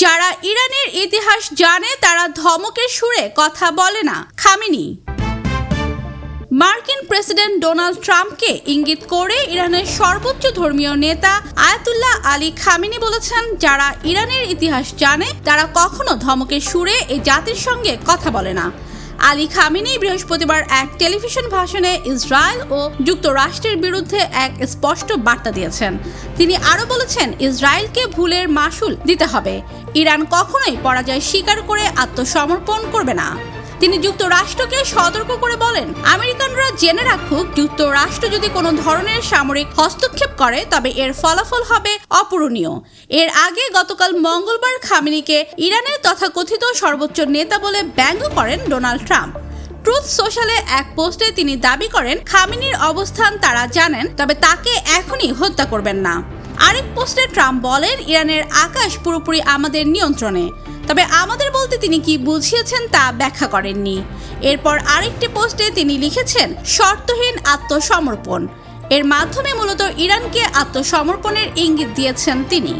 যারা ইরানের ইতিহাস জানে, তারা ধমকের সুরে কথা বলে না। খামিনি। মার্কিন প্রেসিডেন্ট ডোনাল্ড ট্রাম্পকে ইঙ্গিত করে ইরানের সর্বোচ্চ ধর্মীয় নেতা আয়াতুল্লাহ আলী খামিনি বলেছেন, যারা ইরানের ইতিহাস জানে, তারা কখনো ধমকের সুরে এই জাতির সঙ্গে কথা বলে না। আলী খামিনি বৃহস্পতিবার এক টেলিভিশন ভাষণে ইসরায়েল ও যুক্তরাষ্ট্রের বিরুদ্ধে এক স্পষ্ট বার্তা দিয়েছেন। তিনি আরও বলেছেন, ইসরায়েলকে ভুলের মাসুল দিতে হবে। ইরান কখনোই পরাজয় স্বীকার করে আত্মসমর্পণ করবে না। তিনি যুক্তরাষ্ট্রকে সতর্ক করে বলেন, আমেরিকানরা জেনে রাখুক, যুক্তরাষ্ট্র যদি কোনো ধরনের সামরিক হস্তক্ষেপ করে, তবে এর ফলাফল হবে অপূরণীয়। এর আগে গতকাল মঙ্গলবার খামিনিকে ইরানের তথাকথিত সর্বোচ্চ নেতা বলে ব্যঙ্গ করেন ডোনাল্ড ট্রাম্প। ট্রুথ সোশ্যালে এক পোস্টে তিনি দাবি করেন, খামিনির অবস্থান তারা জানেন, তবে তাকে এখনই হত্যা করবেন না। আরেক পোস্টে ট্রাম্প বলেন, ইরানের আকাশ পুরোপুরি আমাদের নিয়ন্ত্রণে। তবে আমাদের বলতে তিনি কি বুঝিয়েছেন তা ব্যাখ্যা করেননি। এরপর আরেকটি পোস্টে তিনি লিখেছেন, শর্তহীন আত্মসমর্পণ। এর মাধ্যমে মূলত ইরানকে আত্মসমর্পণের ইঙ্গিত দিয়েছেন তিনি।